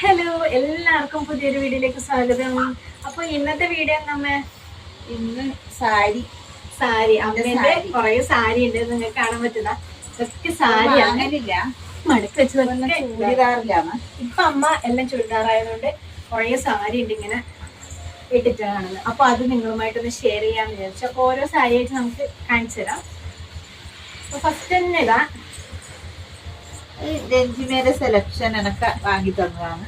Hello എല്ലാവർക്കും പുതിയൊരു വീഡിയോയിലേക്ക് സ്വാഗതം. അപ്പൊ ഇന്നത്തെ വീഡിയോ നമ്മ ഇന്ന് സാരി. സാരി. അമ്മേന്റെ കുറേ സാരി ഉണ്ട്. നിങ്ങൾക്ക് കാണാൻ പറ്റുന്ന ഇതൊക്കെ സാരി അങ്ങനില്ല മടക്കി വെച്ച് ചൂടിദാറിലാണ് ഇപ്പൊ അമ്മ എല്ലാം ചുരിദാറായതുകൊണ്ട് കുറെ സാരി ഉണ്ട് ഇങ്ങനെ ഇട്ടിട്ട് കാണുന്നത് അപ്പൊ അത് നിങ്ങളുമായിട്ടൊന്ന് ഷെയർ ചെയ്യാന്ന് വിചാരിച്ചു. അപ്പൊ ഓരോ സാരി ആയിട്ട് നമുക്ക് കാണിച്ചു തരാം. ഫസ്റ്റ് തന്നെ ഇതാ. ഈ രഞ്ജിമയുടെ സെലക്ഷൻ എനക്ക് വാങ്ങി തന്നതാണ്.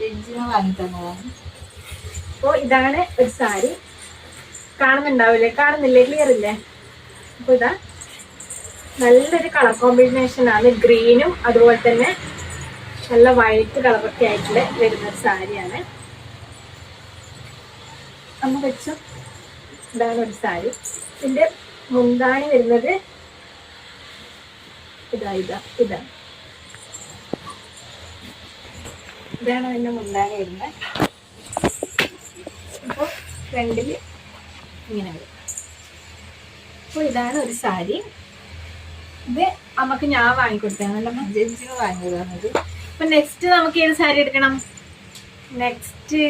രഞ്ജിമ വാങ്ങി തന്നതാണ്. അപ്പൊ ഇതാണ് ഒരു സാരി. കാണുന്നുണ്ടാവില്ലേ? കാണുന്നില്ലേ? ക്ലിയർ ഇല്ലേ? അപ്പൊ ഇതാ. നല്ലൊരു കളർ കോമ്പിനേഷൻ ആണ്. ഗ്രീനും അതുപോലെ തന്നെ നല്ല വൈറ്റ് കളറൊക്കെ ആയിട്ടുള്ള വരുന്ന സാരിയാണ്. നമ്മൾ വെച്ചു? ഇതാണ് ഒരു സാരി. ഇതിന്റെ മുന്താണി വരുന്നത് ഇതാ ഇതാ ഇതാ. ഇതാണ് അതിന്റെ മുണ്ടാന വരുന്നത്. അപ്പോൾ ഫ്രണ്ടിൽ ഇങ്ങനെ വരും. അപ്പോൾ ഇതാണ് ഒരു സാരി. ഇത് അമ്മയ്ക്ക് ഞാൻ വാങ്ങിക്കൊടുത്തതാണല്ലോ നല്ല മഞ്ചേരി വാങ്ങിയതാണ് ഇത് അപ്പൊ നെക്സ്റ്റ് നമുക്ക് ഏത് സാരി എടുക്കണം? നെക്സ്റ്റ്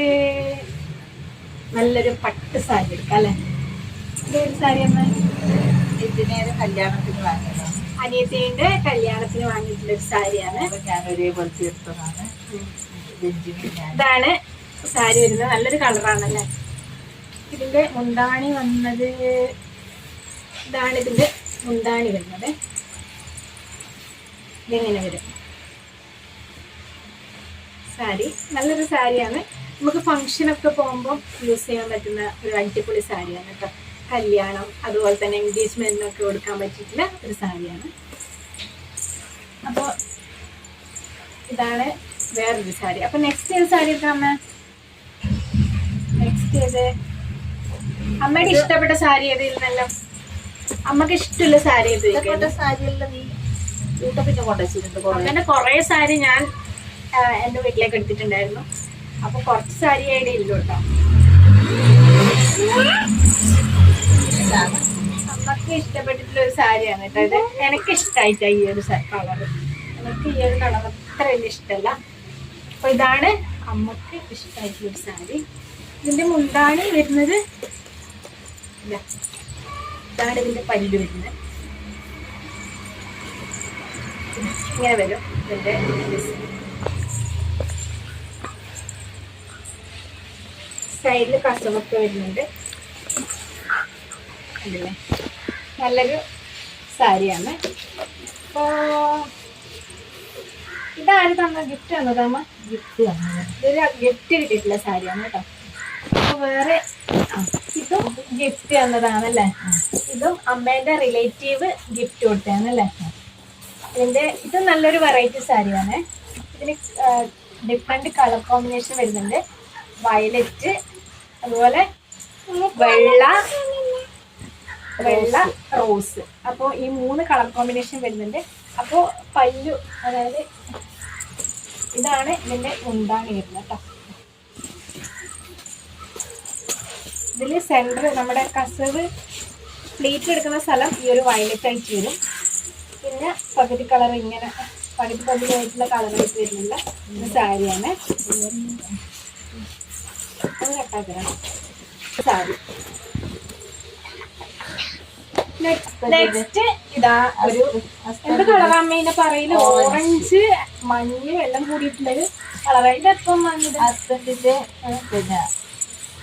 നല്ലൊരു പട്ട് സാരി എടുക്കാം അല്ലേ? ഇതൊരു സാരി അമ്മ ഇതിനേത് കല്യാണത്തിന് വാങ്ങിയതാണ്. അനിയത്തിന്റെ കല്യാണത്തിന് വാങ്ങിയിട്ടുള്ള ഒരു സാരിയാണ്. അപ്പൊ ഞാൻ ഒരേപോലത്തെ എടുത്തതാണ് ഇതാണ് സാരി വരുന്നത്. നല്ലൊരു കളറാണല്ലേ? ഇതിന്റെ മുന്താണി വന്നത്. ഇതാണ് ഇതിന്റെ മുന്താണി വരുന്നത്. ഇതെങ്ങനെ വരും? സാരി. നല്ലൊരു സാരിയാണ്. നമുക്ക് ഫംഗ്ഷനൊക്കെ പോകുമ്പോൾ യൂസ് ചെയ്യാൻ പറ്റുന്ന ഒരു അടിപൊളി സാരിയാണ് കേട്ടോ. കല്യാണം അതുപോലെ തന്നെ എൻഗേജ്മെന്റിനൊക്കെ കൊടുക്കാൻ പറ്റിയിട്ടുള്ള ഒരു സാരിയാണ്. അപ്പോൾ ഇതാണ് വേറൊരു സാരി. അപ്പൊ നെക്സ്റ്റ് ഏത് സാരി എടുക്കാം അമ്മ? നെക്സ്റ്റ് ഏത്? അമ്മയുടെ ഇഷ്ടപ്പെട്ട സാരി ഏത് ഇരുന്നല്ലോ അമ്മയ്ക്ക് ഇഷ്ടമുള്ള സാരി ഏത് അങ്ങനെ കൊറേ സാരി ഞാൻ എന്റെ എന്റെ വീട്ടിലേക്ക് എടുത്തിട്ടുണ്ടായിരുന്നു. അപ്പൊ കുറച്ച് സാരി അതിന്റെ ഇല്ലു കേട്ടോ സാരിയാണ് കേട്ടോ. എനിക്ക് ഇഷ്ടമായിട്ടാ ഈ ഒരു കളർ എനിക്ക് ഈ ഒരു കളർ അത്ര വലിയ ഇഷ്ടമല്ല. അപ്പൊ ഇതാണ് അമ്മയ്ക്ക് ഇഷ്ടമായിട്ടുള്ള ഒരു സാരി ഇതിന്റെ മുണ്ടാണി വരുന്നത്. ഇല്ല. ഇതാണ് ഇതിന്റെ പല്ല് വരുന്നത്. ഇങ്ങനെ വരും. ഇതിന്റെ സൈഡിൽ കസവൊക്കെ വരുന്നുണ്ട്. അല്ലേ? നല്ലൊരു സാരിയാണ്. അപ്പോ ഇതാര് തന്ന ഗിഫ്റ്റ് അമ്മ? ഗിഫ്റ്റ് തന്നത് ഇതൊരു ഗിഫ്റ്റ് കിട്ടിയിട്ടുള്ള സാരിയാണ് കേട്ടോ. അപ്പൊ വേറെ ഇതും ഗിഫ്റ്റ് തന്നതാണല്ലേ? ഇതും അമ്മേന്റെ റിലേറ്റീവ് ഗിഫ്റ്റ് കൊടുത്തതാണല്ലേ? ഇതിന്റെ ഇത് നല്ലൊരു വെറൈറ്റി സാരിയാണ്. ഇതിന് ഡിഫറെന്റ് കളർ കോമ്പിനേഷൻ വരുന്നുണ്ട്. വയലറ്റ് അതുപോലെ വെള്ള വെള്ള റോസ്. അപ്പോൾ ഈ മൂന്ന് കളർ കോമ്പിനേഷൻ വരുന്നുണ്ട്. അപ്പോൾ പല്ലു അതായത് ഇതാണ് ഇതിന്റെ ഉണ്ടാണി വരുന്നത് കേട്ടോ. ഇതിൽ സെന്റർ നമ്മുടെ കസവ് പ്ലീറ്റ് എടുക്കുന്ന സ്ഥലം ഈ ഒരു വയലറ്റ് ആയിട്ട് വരും. പിന്നെ പകുതി കളർ ഇങ്ങനെ പകുതി പകുതി ആയിട്ടുള്ള കളറായിട്ട് വരുന്നില്ല ഇത് സാരിയാണ്. അത് കട്ടാക്കണം സാരി. നെക്സ്റ്റ് ഇതാ ഒരു എന്ത് കളറാമ്മേനെ പറയില്ല ഓറഞ്ച്. മഞ്ഞ് എല്ലാം കൂടിയിട്ടുള്ളൊരു കളറാണ് വാങ്ങിയത് ഹസ്ബൻഡിന്റെ പിന്നെ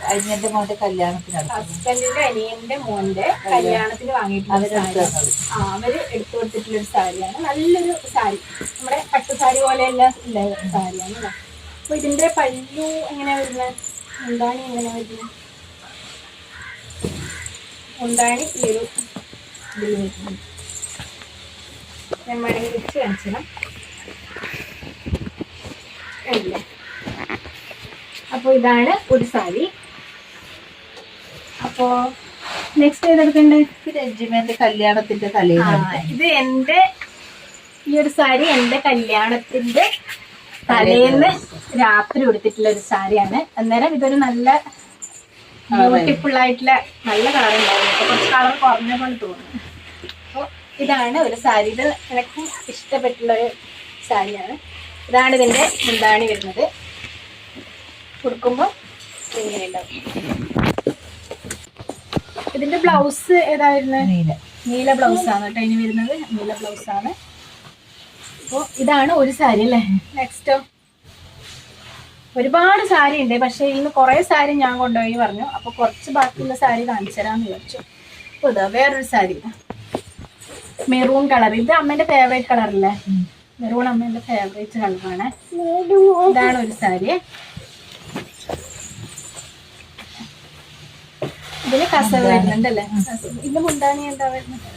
അനിയന്റെ മോന്റെ കല്യാണത്തിന് ഹസ്ബൻഡിന്റെ അനിയന്റെ മോന്റെ കല്യാണത്തിന് വാങ്ങിയിട്ടുള്ള ആ അവർ എടുത്തു കൊടുത്തിട്ടുള്ള ഒരു സാരിയാണ്. നല്ലൊരു സാരി. നമ്മുടെ പട്ടുസാരി പോലെയല്ല ഉള്ള സാരിയാണ്. അപ്പൊ ഇതിന്റെ പല്ലു എങ്ങനെയാ വരുന്നത്? മുന്താണി എങ്ങനെയാ വരുന്നത്? മുന്താണി ഈ ഒരു ഞാൻ വെച്ച് കാണിച്ചിടാം അപ്പോൾ ഇതാണ് ഒരു സാരി. അപ്പോ നെക്സ്റ്റ് ഏതെടുക്കണ്ടേ? ഇത് രഞ്ജിമേന്റെ കല്യാണത്തിന്റെ തലേന്ന് ഇത് എന്റെ ഈ ഒരു സാരി എന്റെ കല്യാണത്തിന്റെ തലേന്ന് രാത്രി ഉടുത്തിട്ടുള്ള ഒരു സാരിയാണ്. അന്നേരം ഇതൊരു നല്ല ബ്യൂട്ടിഫുൾ ആയിട്ടുള്ള നല്ല കളർ ഉണ്ടായിരുന്നു. കുറച്ച് കളർ കുറഞ്ഞ പോലെ തോന്നുന്നു അപ്പോൾ ഇതാണ് ഒരു സാരി ഇത് എനിക്ക് ഇഷ്ടപ്പെട്ടുള്ള ഒരു സാരിയാണ് ഇതാണ് ഇതിന്റെ മുന്താണി വരുന്നത്. കൊടുക്കുമ്പോൾ ഇങ്ങനെ ഉണ്ടാവും ഇതിന്റെ ബ്ലൗസ് ഏതാ വരുന്നത് നീല. നീല ബ്ലൗസ് ആണ് കേട്ടോ ഇനി വരുന്നത്. നീല ബ്ലൗസ് ആണ്. അപ്പോൾ ഇതാണ് ഒരു സാരി അല്ലേ? നെക്സ്റ്റോ ഒരുപാട് സാരി ഉണ്ട് പക്ഷെ ഇന്ന് കുറേ സാരി ഞാൻ കൊണ്ടുപോയി പറഞ്ഞു. അപ്പൊ കുറച്ച് ബാക്കിയുള്ള സാരി കാണിച്ചു തരാന്ന് വിചാരിച്ചു. അപ്പൊ ഇതാ വേറൊരു സാരി. മെറൂൺ കളർ ഇത് അമ്മേന്റെ ഫേവറേറ്റ് കളറല്ലേ മെറൂൺ അമ്മേന്റെ ഫേവറേറ്റ് കളറാണ് ഇതാണ് ഒരു സാരി. ഇതിന് കസവ് വരുന്നുണ്ടല്ലേ ഇന്ന് മുണ്ടാണി മുന്താണി എന്താ വരുന്നത്?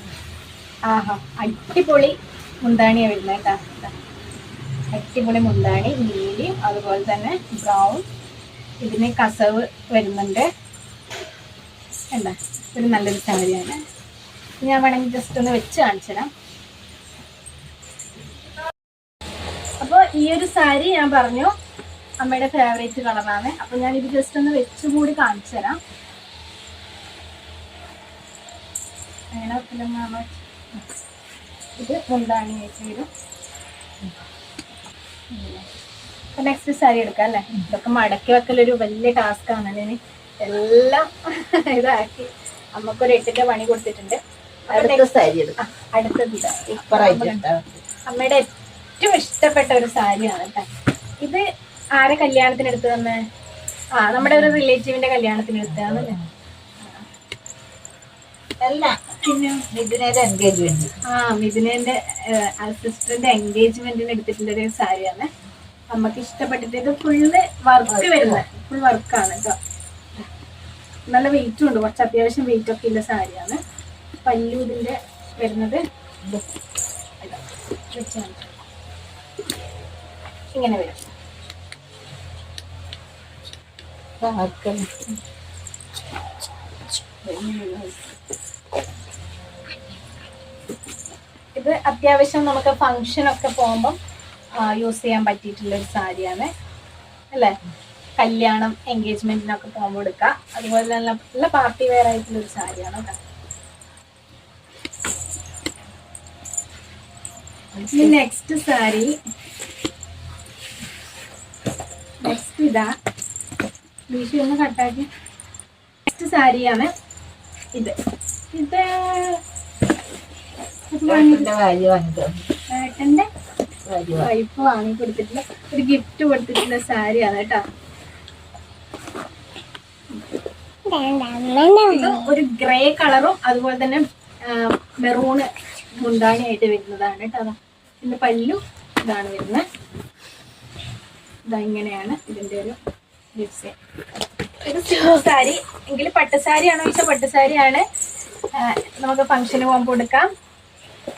ആഹാ അടിപൊളി മുന്താണിയാ വരുന്നത് കേട്ടാ. ഇതാ. അടിപൊളി മുന്താണി നീലി അതുപോലെ തന്നെ ബ്രൗൺ ഇതിന് കസവ് വരുന്നുണ്ട്. എന്താ ഒരു നല്ലൊരു സാരിയാണ് ഞാൻ വേണമെങ്കിൽ ജസ്റ്റ് ഒന്ന് വെച്ച് കാണിച്ചു അപ്പോൾ ഈ ഒരു സാരി ഞാൻ പറഞ്ഞു അമ്മയുടെ ഫേവറേറ്റ് കളറാണ് അപ്പോൾ ഞാൻ ഇത് ജസ്റ്റ് ഒന്ന് വെച്ചുകൂടി കാണിച്ചു തരാം. അങ്ങനെ ഇത് മുന്താണി ആയിട്ട് വരും. നെക്സ്റ്റ് സാരി എടുക്കാം അല്ലേ? ഇതൊക്കെ മടക്കി വെക്കലൊരു വലിയ ടാസ്ക് ആണ്. ഇനി എല്ലാം ഇതാക്കി അമ്മക്കൊരു എട്ടിന്റെ പണി കൊടുത്തിട്ടുണ്ട്. അടുത്ത സാരി എടുക്കാം. അടുത്തത് അമ്മയുടെ ഏറ്റവും ഇഷ്ടപ്പെട്ട ഒരു സാരിയാണ് കേട്ടോ ഇത് ആരെ കല്യാണത്തിന് എടുത്തു തന്നെ? ആ നമ്മുടെ ഒരു റിലേറ്റീവിന്റെ കല്യാണത്തിന് എടുത്തതാണല്ലേ അല്ല പിന്നെ മിഥുനയുടെ എൻഗേജ്മെന്റ് ആ മിഥുനന്റെ സിസ്റ്ററിന്റെ എൻഗേജ്മെന്റിന് എടുത്തിട്ടുള്ള ഒരു സാരിയാണ്. നമുക്ക് ഇഷ്ടപ്പെട്ടിട്ട് ഇത് ഫുള്ള് വർക്ക് വരുന്നത്. ഫുൾ വർക്കാണ് കേട്ടോ നല്ല വെയിറ്റും ഉണ്ട്. കുറച്ച് അത്യാവശ്യം വെയിറ്റ് ഒക്കെ ഉള്ള സാരിയാണ്. പല്ലു ഇതിന്റെ വരുന്നത്. ഇങ്ങനെ വരും. ഇത് അത്യാവശ്യം നമുക്ക് ഫംഗ്ഷൻ ഒക്കെ പോകുമ്പം യൂസ് ചെയ്യാൻ പറ്റിയിട്ടുള്ള ഒരു സാരിയാണ്. അല്ലേ? കല്യാണം എൻഗേജ്മെന്റിനൊക്കെ പോകുമ്പോൾ എടുക്കാം. അതുപോലെ തന്നെ നല്ല പാർട്ടി വെയർ ആയിട്ടുള്ള ഒരു സാരിയാണ് നെക്സ്റ്റ് സാരി. നെക്സ്റ്റ് ഇതാ. വീശി ഒന്ന് കട്ടാക്കി നെക്സ്റ്റ് സാരിയാണ് ഇത്. ഇത് ഏട്ടന്റെ വാങ്ങിട്ടോ ഏട്ടന്റെ വൈഫ് വാങ്ങി കൊടുത്തിട്ടുള്ള ഒരു ഗിഫ്റ്റ് കൊടുത്തിട്ടുള്ള സാരിയാണ് കേട്ടോ. ഇത് ഒരു ഗ്രേ കളറും അതുപോലെ തന്നെ മെറൂണ് ആയിട്ട് വരുന്നതാണ് കേട്ടോ. ഇതിന്റെ പല്ലു ഇതാണ് വരുന്നത്. ഇതാ ഇങ്ങനെയാണ് ഇതിന്റെ ഒരു ഡിസൈൻ സിൽക്ക് സാരി എങ്കിൽ പട്ടുസാരിയാണോ ചോദിച്ചാൽ പട്ടുസാരിയാണ്. നമുക്ക് ഫംഗ്ഷന് പോകുമ്പോൾ കൊടുക്കാം.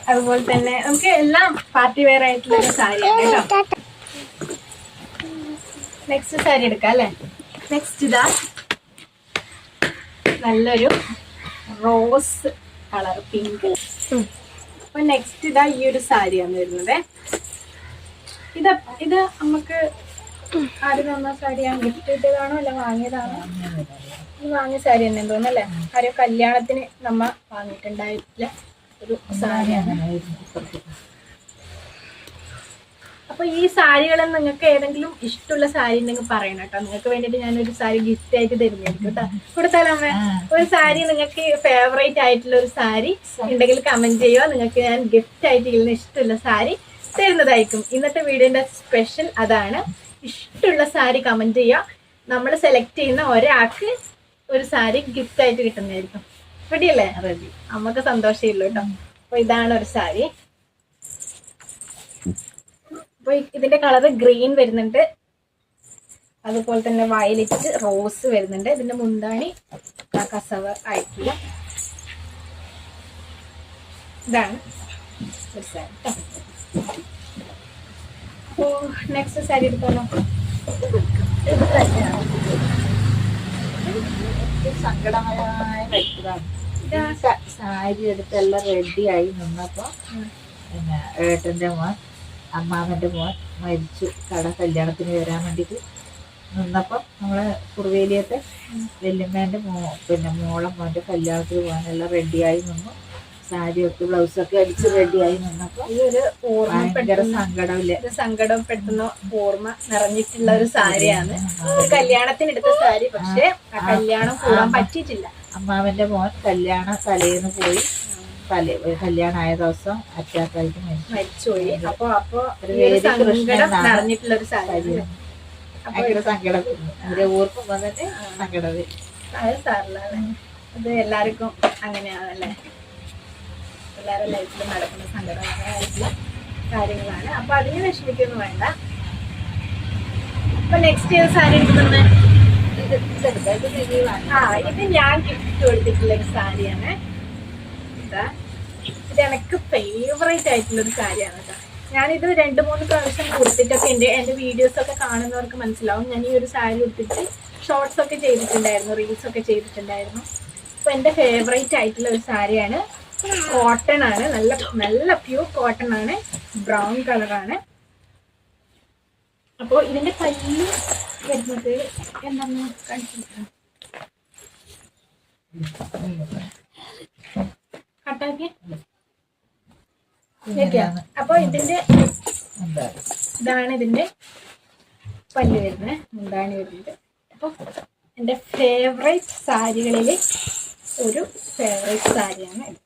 അതുപോലെ തന്നെ നമുക്ക് എല്ലാം പാർട്ടി വെയർ ആയിട്ടുള്ള ഒരു സാരിയാണ് കേട്ടോ. നെക്സ്റ്റ് സാരി എടുക്കാം അല്ലേ? നെക്സ്റ്റ് ഇതാ. നല്ലൊരു റോസ് കളർ പിങ്ക് അപ്പൊ നെക്സ്റ്റ് ഇതാ ഈ ഒരു സാരിയാണ് വരുന്നത്. ഇത് ഇത് നമുക്ക് ആര് തന്ന സാരിയാണ്? ഗിഫ്റ്റ് കിട്ടിയതാണോ അല്ല വാങ്ങിയതാണോ? വാങ്ങിയ സാരി തന്നെ തോന്നുന്നല്ലേ ആരോ കല്യാണത്തിന് നമ്മ വാങ്ങിയിട്ടുണ്ടായിട്ടില്ല ഒരു സാരിയാണ്. അപ്പൊ ഈ സാരികളിൽ നിങ്ങൾക്ക് ഏതെങ്കിലും ഇഷ്ടമുള്ള സാരി ഉണ്ടെങ്കിൽ പറയണം കേട്ടോ. നിങ്ങൾക്ക് വേണ്ടിട്ട് ഞാനൊരു സാരി ഗിഫ്റ്റ് ആയിട്ട് തരുന്നതായിരിക്കും കേട്ടോ. കൊടുത്താലമ്മ ഒരു സാരി നിങ്ങൾക്ക് ഫേവറേറ്റ് ആയിട്ടുള്ള ഒരു സാരി ഉണ്ടെങ്കിൽ കമന്റ് ചെയ്യുക. നിങ്ങൾക്ക് ഞാൻ ഗിഫ്റ്റ് ആയിട്ട് ഇതിന് ഇഷ്ടമുള്ള സാരി തരുന്നതായിരിക്കും. ഇന്നത്തെ വീഡിയോന്റെ സ്പെഷ്യൽ അതാണ്. ഇഷ്ടമുള്ള സാരി കമന്റ് ചെയ്യുക. നമ്മൾ സെലക്ട് ചെയ്യുന്ന ഒരാൾക്ക് ഒരു സാരി ഗിഫ്റ്റ് ആയിട്ട് കിട്ടുന്നതായിരിക്കും. റെഡിയല്ലേ? റെഡി. നമുക്ക് സന്തോഷമില്ല കേട്ടോ. അപ്പൊ ഇതാണ് ഒരു സാരി. അപ്പൊ ഇതിന്റെ കളർ ഗ്രീൻ വരുന്നുണ്ട്. അതുപോലെ തന്നെ വയലറ്റ് റോസ് വരുന്നുണ്ട്. ഇതിന്റെ മുന്താണി കസവ് അയക്കുക ഇതാണ് ഒരു സാരി. അപ്പോ നെക്സ്റ്റ് സാരി എടുക്കാലോ സങ്കടമായ സാരി എടുത്ത് എല്ലാം റെഡി ആയി നിന്നപ്പോ പിന്നെ ഏട്ടന്റെ മോൻ അമ്മാവന്റെ മോൻ മരിച്ചു. കട കല്യാണത്തിന് വരാൻ വേണ്ടിട്ട് നിന്നപ്പോ നമ്മളെ കുറുവേലിയത്തെ വല്യമ്മേന്റെ മോ പിന്നെ മോളെ മോന്റെ കല്യാണത്തിന് പോകാനെല്ലാം റെഡിയായി നിന്നു. സാരി ബ്ലൗസൊക്കെ അടിച്ച് റെഡിയായി നിന്നപ്പോ ഈ ഒരു ഭയങ്കര സങ്കടമില്ല? ഒരു പെട്ടെന്ന് ഓർമ്മ നിറഞ്ഞിട്ടുള്ള ഒരു സാരിയാണ്. ഒരു കല്യാണത്തിന് എടുത്ത സാരി പക്ഷെ ആ കല്യാണം കൂടാൻ പറ്റിയിട്ടില്ല. അമ്മാവന്റെ മോൻ കല്യാണ തലേന്ന് പോയി. തലേ കല്യാണമായ ദിവസം അറ്റാക്കായിട്ട് മരിച്ചു. മരിച്ചുപോയി. അപ്പൊ അപ്പൊ സങ്കടം നിറഞ്ഞിട്ടുള്ള ഒരു സാരി ഭയങ്കര സങ്കടം അവരെ ഓർക്കുമ്പോ തന്നെ സങ്കടം വരും. അത് സാറിലാണ്. അത് എല്ലാവർക്കും അങ്ങനെയാണല്ലേ? എല്ലാവരുടെ ലൈഫിൽ നടക്കുന്ന സങ്കടമായിട്ടുള്ള കാര്യങ്ങളാണ്. അപ്പൊ അതിനെ വിഷമിക്കൊന്നും വേണ്ട. അപ്പൊ നെക്സ്റ്റ് ഇയർ സാരി എടുക്കുന്നത്. ആ ഇത് ഞാൻ ഗിഫ്റ്റ് കൊടുത്തിട്ടുള്ള ഒരു സാരിയാണ്. ഇതാ. ഇത് എനിക്ക് ഫേവറേറ്റ് ആയിട്ടുള്ള ഒരു സാരിയാണ് കേട്ടോ. ഞാനിത് രണ്ട് മൂന്ന് പ്രാവശ്യം കൊടുത്തിട്ടൊക്കെ എന്റെ എന്റെ വീഡിയോസൊക്കെ കാണുന്നവർക്ക് മനസ്സിലാവും. ഞാൻ ഈ ഒരു സാരി ഉടുത്തിട്ട് ഷോർട്സ് ഒക്കെ ചെയ്തിട്ടുണ്ടായിരുന്നു റീൽസ് ഒക്കെ ചെയ്തിട്ടുണ്ടായിരുന്നു. അപ്പോൾ എന്റെ ഫേവറേറ്റ് ആയിട്ടുള്ള ഒരു സാരിയാണ് കോട്ടൺ ആണ്. നല്ല നല്ല പ്യൂർ കോട്ടൺ ആണ്. ബ്രൗൺ കളറാണ് അപ്പോൾ ഇതിന്റെ കല്ല് വരുന്നത് കട്ടാക്കി ഇങ്ങനെയാണ്. അപ്പൊ ഇതിന്റെ ഇതാണ് ഇതിന്റെ പല്ല് വരുന്നത്. മുന്താണി വരുന്നത്. അപ്പൊ എന്റെ ഫേവറേറ്റ് സാരികളിൽ ഒരു ഫേവറേറ്റ് സാരിയാണ് ഇത്.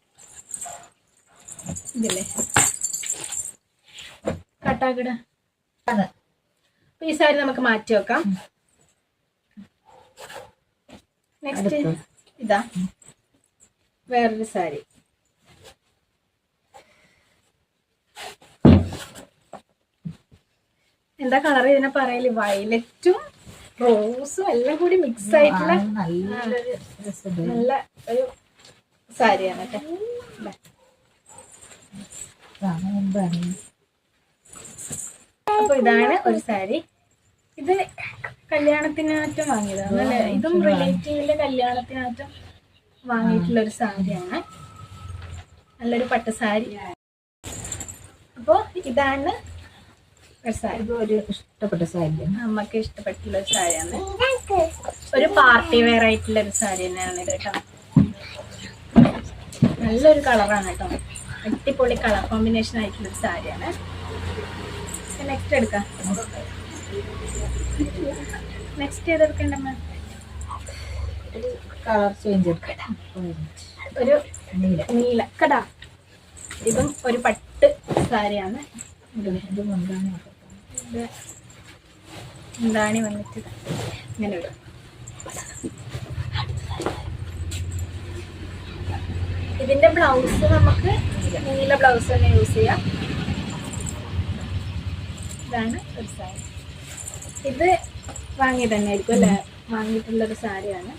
ഇതില്ലേ? കട്ടാക്കിട ഈ സാരി നമുക്ക് മാറ്റി വെക്കാം. നെക്സ്റ്റ്. ഇതാ. വേറൊരു സാരി. എന്താ കളർ ഇതിനെ പറയൽ? വയലറ്റും റോസും എല്ലാം കൂടി മിക്സ് ആയിട്ടുള്ള നല്ല ഒരു സാരിയാണ് കേട്ടോ അപ്പൊ ഇതാണ് ഒരു സാരി. ഇത് കല്യാണത്തിനാറ്റം വാങ്ങിയതാണ് അല്ലേ? ഇതും റിലേറ്റീവിലെ കല്യാണത്തിനാറ്റം വാങ്ങിയിട്ടുള്ള ഒരു സാരിയാണ്. നല്ലൊരു പട്ട സാരി. അപ്പോ ഇതാണ് ഒരു സാരി. ഒരു ഇഷ്ടപ്പെട്ട സാരിയാണ് നമുക്ക് ഇഷ്ടപ്പെട്ടുള്ള ഒരു സാരിയാണ്. ഒരു പാർട്ടി വെയർ ആയിട്ടുള്ള ഒരു സാരി തന്നെയാണ് ഇത് കേട്ടോ. നല്ലൊരു കളറാണ് കേട്ടോ. അടിപൊളി കളർ കോമ്പിനേഷൻ ആയിട്ടുള്ള ഒരു സാരിയാണ്. നെക്സ്റ്റ് എടുക്കാം. നെക്സ്റ്റ് ഏതെടുക്കണ്ട ഒരു കളർ ചേഞ്ച് എടുക്കാം. ഒരു നീല. നീല കടാ ഇതും ഒരു പട്ട് സാരിയാണ്. മുന്താണി വന്നിട്ട്? ഇങ്ങനെ വരും ഇതിന്റെ ബ്ലൗസ് നമുക്ക് നീല ബ്ലൗസ് തന്നെ യൂസ് ചെയ്യാം. ഇതാണ് ഒരു സാരി. ഇത് വാങ്ങി തന്നെ ആയിരിക്കും അല്ലേ? വാങ്ങിയിട്ടുള്ള ഒരു സാരിയാണ്.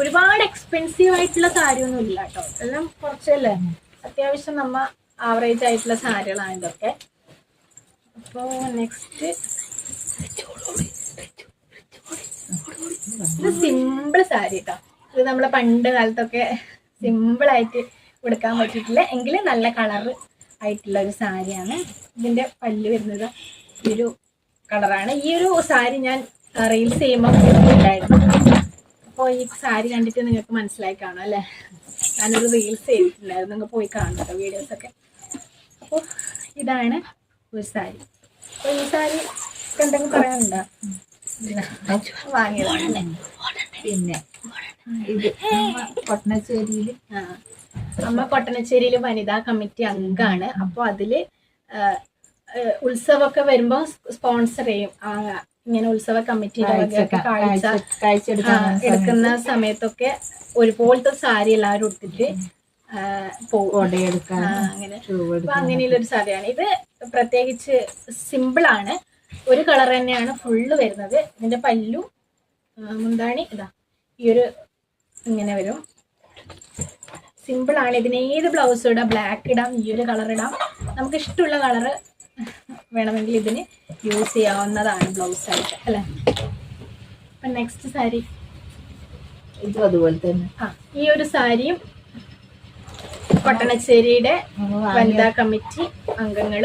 ഒരുപാട് എക്സ്പെൻസീവ് ആയിട്ടുള്ള സാരി ഒന്നും ഇല്ല കേട്ടോ. എല്ലാം കുറച്ചല്ലേ അത്യാവശ്യം നമ്മ ആവറേജ് ആയിട്ടുള്ള സാരികളാണ് ഇതൊക്കെ. അപ്പോൾ നെക്സ്റ്റ് ഇത് സിമ്പിൾ സാരി കേട്ടോ. ഇത് നമ്മളെ പണ്ട് കാലത്തൊക്കെ സിമ്പിൾ ആയിട്ട് കൊടുക്കാൻ പറ്റിയിട്ടില്ല. എങ്കിലും നല്ല കളർ ആയിട്ടുള്ള ഒരു സാരിയാണ് ഇതിന്റെ പല്ല് വരുന്നത്. ഈ ഒരു കളറാണ് ഈ ഒരു സാരി ഞാൻ റീൽസ് ചെയ്യുമ്പോൾ ഉണ്ടായിരുന്നു അപ്പോൾ ഈ സാരി കണ്ടിട്ട് നിങ്ങൾക്ക് മനസ്സിലായി കാണും അല്ലേ? ഞാനൊരു റീൽസ് ചെയ്തിട്ടുണ്ടായിരുന്നു. നിങ്ങൾ പോയി കാണും കേട്ടോ വീഡിയോസ് ഒക്കെ. അപ്പോൾ ഇതാണ് ഒരു സാരി. അപ്പോൾ ഈ സാരി എന്തെങ്കിലും പറയാനുണ്ടോ. വാങ്ങിയതാണ് പിന്നെ ഇത് നമ്മ കൊട്ടണശ്ശേരിയിൽ അമ്മ കൊട്ടനശ്ശേരിയിൽ വനിതാ കമ്മിറ്റി അംഗാണ്. അപ്പോൾ അതിൽ ഉത്സവമൊക്കെ വരുമ്പോ സ്പോൺസർ ചെയ്യും. ഇങ്ങനെ ഉത്സവ കമ്മിറ്റി കാഴ്ച എടുക്കുന്ന സമയത്തൊക്കെ ഒരുപോലത്തെ സാരി എല്ലാവരും എടുത്തിട്ട് അങ്ങനെ. അങ്ങനെയുള്ള ഒരു സാരിയാണ്. ഇത് പ്രത്യേകിച്ച് സിമ്പിൾ ആണ് ഒരു കളർ തന്നെയാണ് ഫുള്ള് വരുന്നത്. ഇതിന്റെ പല്ലു മുന്താണി. ഇതാ ഈ ഒരു ഇങ്ങനെ വരും. സിമ്പിൾ ആണ്. ഇതിന് ഏത് ബ്ലൗസ് ഇടാം? ബ്ലാക്ക് ഇടാം ഈ ഒരു കളർ ഇടാം. നമുക്ക് ഇഷ്ടമുള്ള കളറ് വേണമെങ്കിൽ ഇതിന് യൂസ് ചെയ്യാവുന്നതാണ് ബ്ലൗസ് ആയിട്ട് അല്ലേ? അപ്പൊ നെക്സ്റ്റ് സാരി ഇതും അതുപോലെ തന്നെ. ആ ഈ ഒരു സാരിയും പട്ടണശ്ശേരിയുടെ വനിതാ കമ്മിറ്റി അംഗങ്ങൾ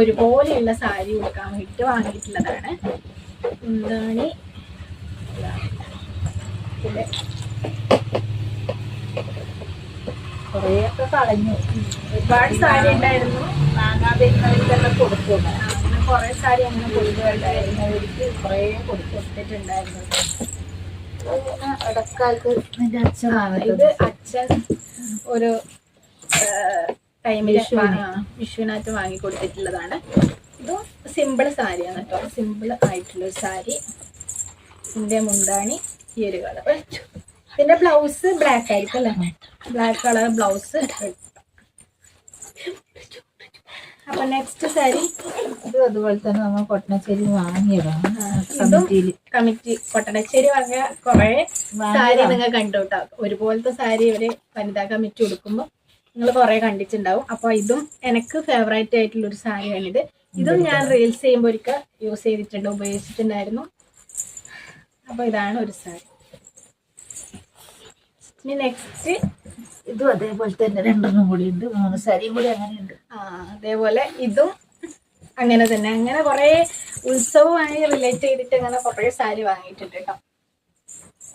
ഒരുപോലെയുള്ള സാരി കൊടുക്കാൻ വേണ്ടിട്ട് വാങ്ങിയിട്ടുള്ളതാണ്. എന്താണ് കുറേയൊക്കെ കളഞ്ഞു. ഒരുപാട് സാരി ഉണ്ടായിരുന്നു. വാങ്ങാതെ ഇരുന്നവർക്കെല്ലാം കൊടുത്തു. അങ്ങനെ കുറെ സാരി അങ്ങനെ കൊടുക്കുന്നുണ്ടായിരുന്നു വരുന്നവർക്ക് കുറേ കൊടുത്തു കൊടുത്തിട്ടുണ്ടായിരുന്നു. ഇടക്കാലത്ത് നിന്റെ അച്ഛൻ ആ, ഇത് അച്ഛൻ ഒരു ടൈമിൽ. വിഷുവിനകത്ത് വാങ്ങി കൊടുത്തിട്ടുള്ളതാണ്. ഇതും സിമ്പിൾ സാരിയാണ് കേട്ടോ. സിമ്പിൾ ആയിട്ടുള്ള സാരി. ഇതിന്റെ മുണ്ടാണി ഈ ഒരു കളർ. ഇതിന്റെ ബ്ലൗസ് ബ്ലാക്ക് ആയിരിക്കും അല്ലേ? ബ്ലാക്ക് കളർ ബ്ലൗസ് അപ്പൊ നെക്സ്റ്റ് സാരി ഇത് അതുപോലെ തന്നെ നമ്മൾ കൊട്ടണച്ചേരി വാങ്ങിയതാണ്. കമ്മിറ്റി കൊട്ടണച്ചേരി വാങ്ങിയ കുറെ സാരി നിങ്ങൾ കണ്ടു കേട്ടോ ഒരുപോലത്തെ സാരി ഇവർ വനിതാ കമ്മിറ്റി കൊടുക്കുമ്പോൾ നിങ്ങൾ കുറെ കണ്ടിട്ടുണ്ടാവും. അപ്പൊ ഇതും എനിക്ക് ഫേവറേറ്റ് ആയിട്ടുള്ള ഒരു സാരിയാണിത് ഇതും ഞാൻ റീൽസ് ചെയ്യുമ്പോൾ ഒരിക്കൽ യൂസ് ചെയ്തിട്ടുണ്ട് ഉപയോഗിച്ചിട്ടുണ്ടായിരുന്നു. അപ്പൊ ഇതാണ് ഒരു സാരി. ഇനി നെക്സ്റ്റ് ഇതും അതേപോലെ തന്നെ രണ്ടെണ്ണം കൂടി ഉണ്ട്. മൂന്ന് സാരിയും കൂടി അങ്ങനെയുണ്ട്. ആ അതേപോലെ ഇതും അങ്ങനെ തന്നെ. അങ്ങനെ കുറെ ഉത്സവമായി റിലേറ്റ് ചെയ്തിട്ട് അങ്ങനെ കുറെ സാരി വാങ്ങിയിട്ടുണ്ട് കേട്ടോ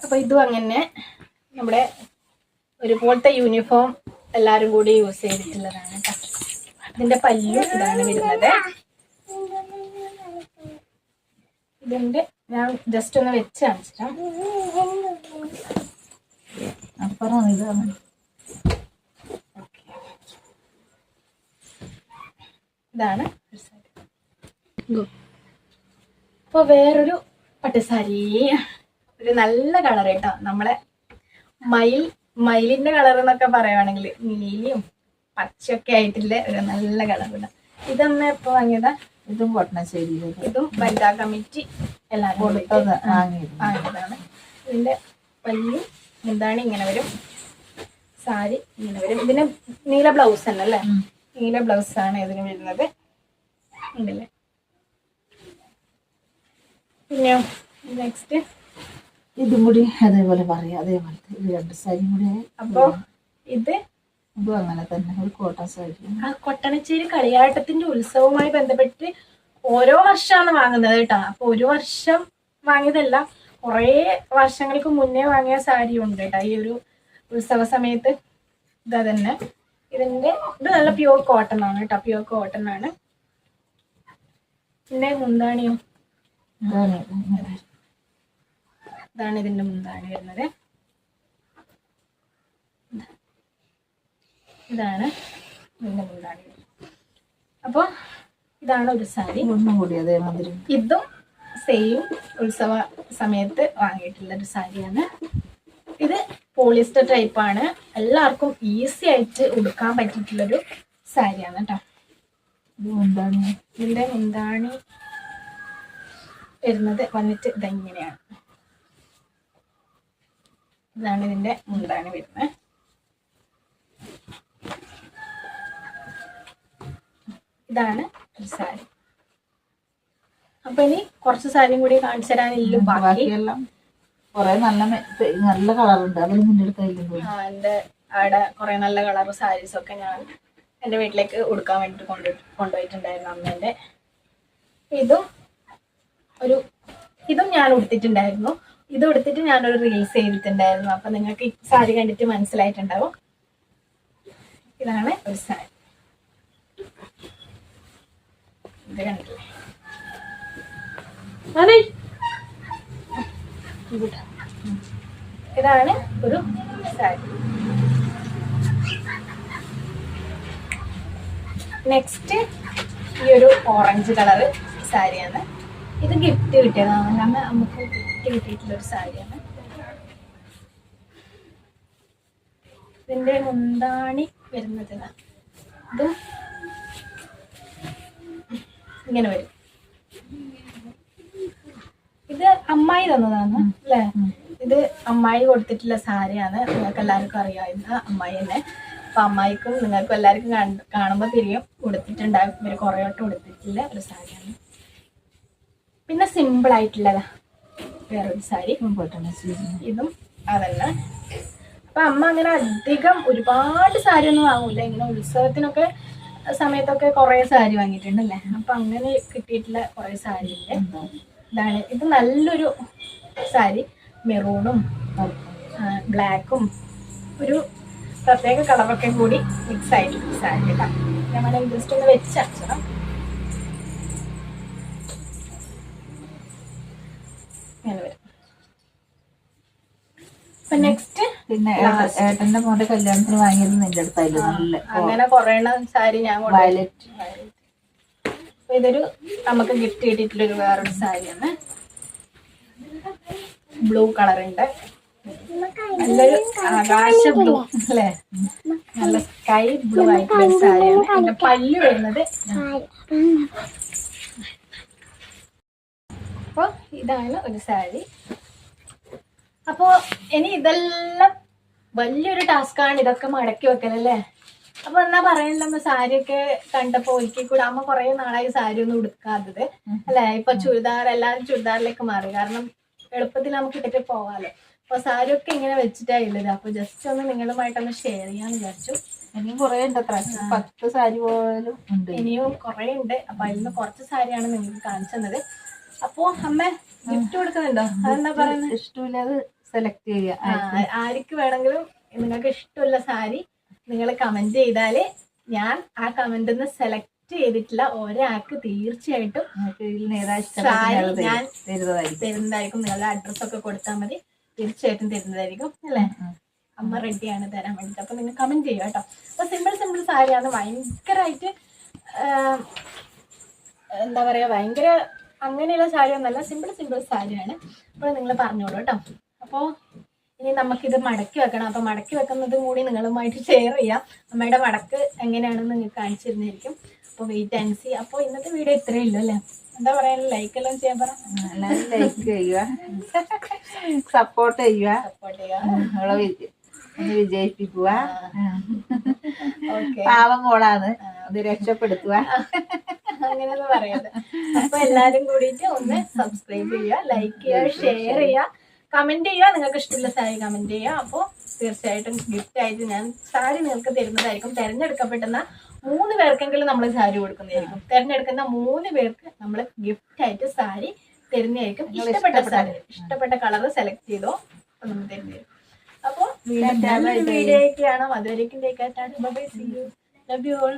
അപ്പൊ ഇതും അങ്ങനെ നമ്മുടെ ഒരുപോലത്തെ യൂണിഫോം എല്ലാരും കൂടി യൂസ് ചെയ്തിട്ടുള്ളതാണ് കേട്ടോ ഇതിന്റെ പല്ലും ഇതാണ് വരുന്നത്. ഇതിന്റെ ഞാൻ ജസ്റ്റ് ഒന്ന് വെച്ച് കാണിച്ചിട്ടാ. അപ്പുറം ഇതാണ് ഇതാണ് അപ്പൊ വേറൊരു പട്ടുസാരി. ഒരു നല്ല കളർ കേട്ടോ. നമ്മളെ മയിൽ മയിലിന്റെ കളർ എന്നൊക്കെ പറയുവാണെങ്കിൽ നീലിയും പച്ചയൊക്കെ ആയിട്ടുള്ള ഒരു നല്ല കളർ ഇതാ ഇതമ്മ ഇപ്പൊ വാങ്ങിയതാ? ഇതും കൊട്ടനശ്ശേരിയിലേക്ക് ഇതും വനിതാ കമ്മിറ്റി എല്ലാവരും കൊടുത്തത് വാങ്ങിയത് വാങ്ങിയതാണ് ഇതിന്റെ പല്ലു എന്താണ് ഇങ്ങനെ വരും. സാരി ഇങ്ങനെ വരും. ഇതിന് നീല ബ്ലൗസ് തന്നെ അല്ലേ? നീല ബ്ലൗസ് ആണ് ഇതിന് വരുന്നത്. ഉണ്ടല്ലേ പിന്നെ നെക്സ്റ്റ് ഇതും കൂടി അതേപോലെ പറയാം. അതേപോലത്തെ രണ്ട് സാരിയും കൂടി അപ്പോൾ അപ്പോ ഇത് ഇതും അങ്ങനെ തന്നെ ഒരു കോട്ടൺ സാരി ആ കൊട്ടണച്ചേരി കളിയാട്ടത്തിന്റെ ഉത്സവവുമായി ബന്ധപ്പെട്ട് ഓരോ വർഷമാണ് വാങ്ങുന്നത് കേട്ടോ. അപ്പൊ ഒരു വർഷം വാങ്ങിയതല്ല കുറേ വർഷങ്ങൾക്ക് മുന്നേ വാങ്ങിയ സാരി ഉണ്ട് കേട്ടോ. ഈ ഒരു ഉത്സവ സമയത്ത് ഇതാ തന്നെ. ഇതിന്റെ ഇത് നല്ല പ്യൂർ കോട്ടൺ ആണ് കേട്ടോ പ്യൂർ കോട്ടൺ ആണ്. പിന്നെ മുന്താണിയോ? ഇതാണ് ഇതാണ് ഇതിന്റെ മുന്താണി വരുന്നത്. ഇതാണ് ഇതിന്റെ മുന്താണി അപ്പൊ ഇതാണ് ഒരു സാരി. ഒന്നും കൂടി അതേമാതിരി. ഇതും സെയിം ഉത്സവ സമയത്ത് വാങ്ങിയിട്ടുള്ള ഒരു സാരിയാണ്. ഇത് പോളിസ്റ്റർ ടൈപ്പ് ആണ്. എല്ലാവർക്കും ഈസി ആയിട്ട് ഉടുക്കാൻ പറ്റിയിട്ടുള്ളൊരു സാരിയാണ് കേട്ടോ ഇതിന്റെ മുന്താണി വരുന്നത് വന്നിട്ട് ഇതെങ്ങനെയാണ് ഇതാണ് ഇതിന്റെ മുന്താണി വരുന്നത്. ഇതാണ് ഈ സാരി. അപ്പൊ ഇനി കുറച്ച് സാരിയും കൂടി കാണിച്ചു തരാനില്ല ബാക്കി. ബാക്കിയെല്ലാം കുറെ നല്ല മെ- നല്ല കളറുണ്ട്. അതിൽ നിന്റെ അടുത്ത് കയ്യിലുണ്ട് ആ, എന്റെ അവിടെ കുറെ നല്ല കളർ സാരീസ് ഒക്കെ ഞാൻ എന്റെ വീട്ടിലേക്ക് ഉടുക്കാൻ വേണ്ടിട്ട് കൊണ്ടു കൊണ്ടുപോയിട്ടുണ്ടായിരുന്നു അമ്മേന്റെ ഇതും ഒരു ഇതും ഞാൻ ഉടുത്തിട്ടുണ്ടായിരുന്നു. ഇത് ഉടുത്തിട്ട് ഞാനൊരു റീൽസ് ചെയ്തിട്ടുണ്ടായിരുന്നു. അപ്പൊ നിങ്ങൾക്ക് ഈ സാരി കണ്ടിട്ട് മനസ്സിലായിട്ടുണ്ടാവും. ഇതാണ് ഒരു സാരി ഇത് കണ്ടില്ലേ അതെ ഇവിടെ ഇതാണ് ഒരു സാരി. നെക്സ്റ്റ് ഈ ഒരു ഓറഞ്ച് കളർ സാരിയാണ്. ഇത് ഗിഫ്റ്റ് കിട്ടിയതാണ് കാരണം നമുക്ക് ഗിഫ്റ്റ് കിട്ടിയിട്ടുള്ള ഒരു സാരിയാണ്. ഇതിന്റെ മുന്താണി വരുന്നതിനാണ് ഇതാ. ഇങ്ങനെ വരും. ഇത് അമ്മായി തന്നതാണ് അല്ലേ? ഇത് അമ്മായി കൊടുത്തിട്ടുള്ള സാരിയാണ്. നിങ്ങൾക്ക് എല്ലാവർക്കും അറിയാവുന്ന അമ്മായി തന്നെ. അപ്പൊ അമ്മായിക്കും നിങ്ങൾക്കും എല്ലാവർക്കും കാണുമ്പോ കാണുമ്പോൾ തിരിയും കൊടുത്തിട്ടുണ്ടാകും ഇവർ കുറേ വട്ടം കൊടുത്തിട്ടുള്ള ഒരു സാരിയാണ്. പിന്നെ സിമ്പിൾ ആയിട്ടുള്ളതാ വേറൊരു സാരി. ഇതും അതന്നെ. അപ്പൊ അമ്മ അങ്ങനെ അധികം ഒരുപാട് സാരി ഒന്നും വാങ്ങൂല. ഇങ്ങനെ ഉത്സവത്തിനൊക്കെ സമയത്തൊക്കെ കുറെ സാരി വാങ്ങിയിട്ടുണ്ടല്ലേ? അപ്പൊ അങ്ങനെ കിട്ടിയിട്ടുള്ള കുറെ സാരി ഇതാണ് ഇത് നല്ലൊരു സാരി. മെറൂണും ബ്ലാക്കും ഒരു പ്രത്യേക കളറൊക്കെ കൂടി മിക്സ് ആയിട്ടുള്ള സാരി കേട്ടോ. ഞാൻ ഇൻട്രസ്റ്റ് ഒന്ന് വെച്ച് അങ്ങനെ വരും. നെക്സ്റ്റ് പിന്നെ ഏട്ടന്റെ മോന്റെ കല്യാണത്തിന് വാങ്ങിയത് നിന്റെ അടുത്തായിരുന്നു. നല്ല അങ്ങനെ കൊറേ സാരി ഞാൻ വയലറ്റ് ഇതൊരു നമുക്ക് ഗിഫ്റ്റ് കിട്ടിയിട്ടുള്ളൊരു വേറൊരു സാരിയാണ്. ബ്ലൂ കളർ ഉണ്ട്. നല്ലൊരു ആകാശ ബ്ലൂ അല്ലേ? നല്ല സ്കൈ ബ്ലൂ ആയിട്ടുള്ള ഒരു സാരിയാണ്. എന്റെ പല്ല് വരുന്നത്. അപ്പൊ ഇതാണ് ഒരു സാരി. അപ്പോ ഇനി ഇതെല്ലാം വലിയൊരു ടാസ്ക്കാണ് ഇതൊക്കെ മടക്കി വെക്കലല്ലേ? അപ്പൊ എന്നാ പറയണ്ട നമ്മ സാരിയൊക്കെ കണ്ടപ്പോ ഒരിക്കൽ കൂടെ അമ്മ കുറെ നാളായി സാരി ഒന്നും ഉടുക്കാത്തത്. അല്ലെ? ഇപ്പൊ ചുരിദാർ എല്ലാരും ചുരിദാറിലേക്ക് മാറി. കാരണം എളുപ്പത്തിൽ നമുക്ക് ഇട്ടിട്ട് പോവാലോ. അപ്പൊ സാരി ഒക്കെ ഇങ്ങനെ വെച്ചിട്ടായില്ലത് അപ്പൊ ജസ്റ്റ് ഒന്ന് നിങ്ങളുമായിട്ടൊന്ന് ഷെയർ ചെയ്യാന്ന് വിചാരിച്ചു. ഇനിയും കുറെ ഉണ്ട് അത്ര. പത്ത് സാരി പോലും ഉണ്ട്. ഇനിയും കുറെ ഉണ്ട്. അപ്പൊ അതിൽ നിന്ന് കുറച്ച് സാരിയാണ് നിങ്ങൾക്ക് കാണിച്ചത് അപ്പൊ അമ്മ ഗിഫ്റ്റ് കൊടുക്കുന്നുണ്ടോ? അതെന്താ പറയുന്നത് ഇഷ്ടമില്ലാതെ സെലക്ട് ചെയ്യുക. ആർക്ക് വേണമെങ്കിലും നിങ്ങൾക്ക് ഇഷ്ടമുള്ള സാരി നിങ്ങൾ കമന്റ് ചെയ്താൽ ഞാൻ ആ കമന്റ് സെലക്ട് ചെയ്തിട്ടുള്ള ഒരാൾക്ക് തീർച്ചയായിട്ടും നിന്ന് സാരി ഞാൻ തരുന്നതായിരിക്കും. തരുന്നതായിരിക്കും. നിങ്ങളുടെ അഡ്രസ് ഒക്കെ കൊടുത്താൽ മതി. തീർച്ചയായിട്ടും തരുന്നതായിരിക്കും അല്ലേ? അമ്മ റെഡിയാണ് തരാൻ വേണ്ടിട്ട്. അപ്പൊ നിങ്ങൾ കമന്റ് ചെയ്യുക കേട്ടോ. അപ്പൊ സിമ്പിൾ സിമ്പിൾ സാരിയാണ് ഭയങ്കരമായിട്ട് എന്താ പറയാ ഭയങ്കര അങ്ങനെയുള്ള സാരി ഒന്നല്ല സിമ്പിൾ സിമ്പിൾ സാരിയാണ്. അപ്പോൾ നിങ്ങൾ പറഞ്ഞോളൂ കേട്ടോ. അപ്പോൾ ഇനി നമുക്കിത് മടക്കി വെക്കണം. അപ്പൊ മടക്കി വെക്കുന്നതും കൂടി നിങ്ങളുമായിട്ട് ഷെയർ ചെയ്യാം. അമ്മയുടെ മടക്ക് എങ്ങനെയാണെന്ന് നിങ്ങൾക്ക് കാണിച്ചു തരുന്നതായിരിക്കും അപ്പോൾ വെയിറ്റ് ആൻഡ് സി അപ്പോൾ ഇന്നത്തെ വീഡിയോ ഇത്രയേ ഉള്ളൂ അല്ലേ? എന്താ പറയാ ലൈക്ക് എല്ലാം ചെയ്യാൻ പറ. ലൈക്ക് ചെയ്യുക. സപ്പോർട്ട് ചെയ്യുക. സപ്പോർട്ട് ചെയ്യുക. വിജയിപ്പിക്കുക. പാവം കോളാണ് അത് രക്ഷപ്പെടുത്തുക. അങ്ങനെയൊന്നും പറയാതെ. അപ്പൊ എല്ലാരും കൂടിയിട്ട് ഒന്ന് സബ്സ്ക്രൈബ് ചെയ്യുക ലൈക്ക് ചെയ്യുക ഷെയർ ചെയ്യുക. കമന്റ് ചെയ്യുക. നിങ്ങൾക്ക് ഇഷ്ടമുള്ള സാരി കമന്റ് ചെയ്യുക. അപ്പോൾ തീർച്ചയായിട്ടും ഗിഫ്റ്റ് ആയിട്ട് ഞാൻ സാരി നിങ്ങൾക്ക് തരുന്നതായിരിക്കും. തിരഞ്ഞെടുക്കപ്പെടുന്ന മൂന്ന് പേർക്കെങ്കിലും നമ്മൾ സാരി കൊടുക്കുന്നതായിരിക്കും. തിരഞ്ഞെടുക്കുന്ന മൂന്ന് പേർക്ക് നമ്മൾ ഗിഫ്റ്റ് ആയിട്ട് സാരി തരുന്നതായിരിക്കും. ഇഷ്ടപ്പെട്ട സാരി. ഇഷ്ടപ്പെട്ട കളർ സെലക്ട് ചെയ്തോ അപ്പൊ നമ്മൾ തരുന്നതായിരിക്കും. അപ്പോൾ വീഡിയോ ബൈ കാണാം അതുവരേക്കും ലവ് യു ഓൾ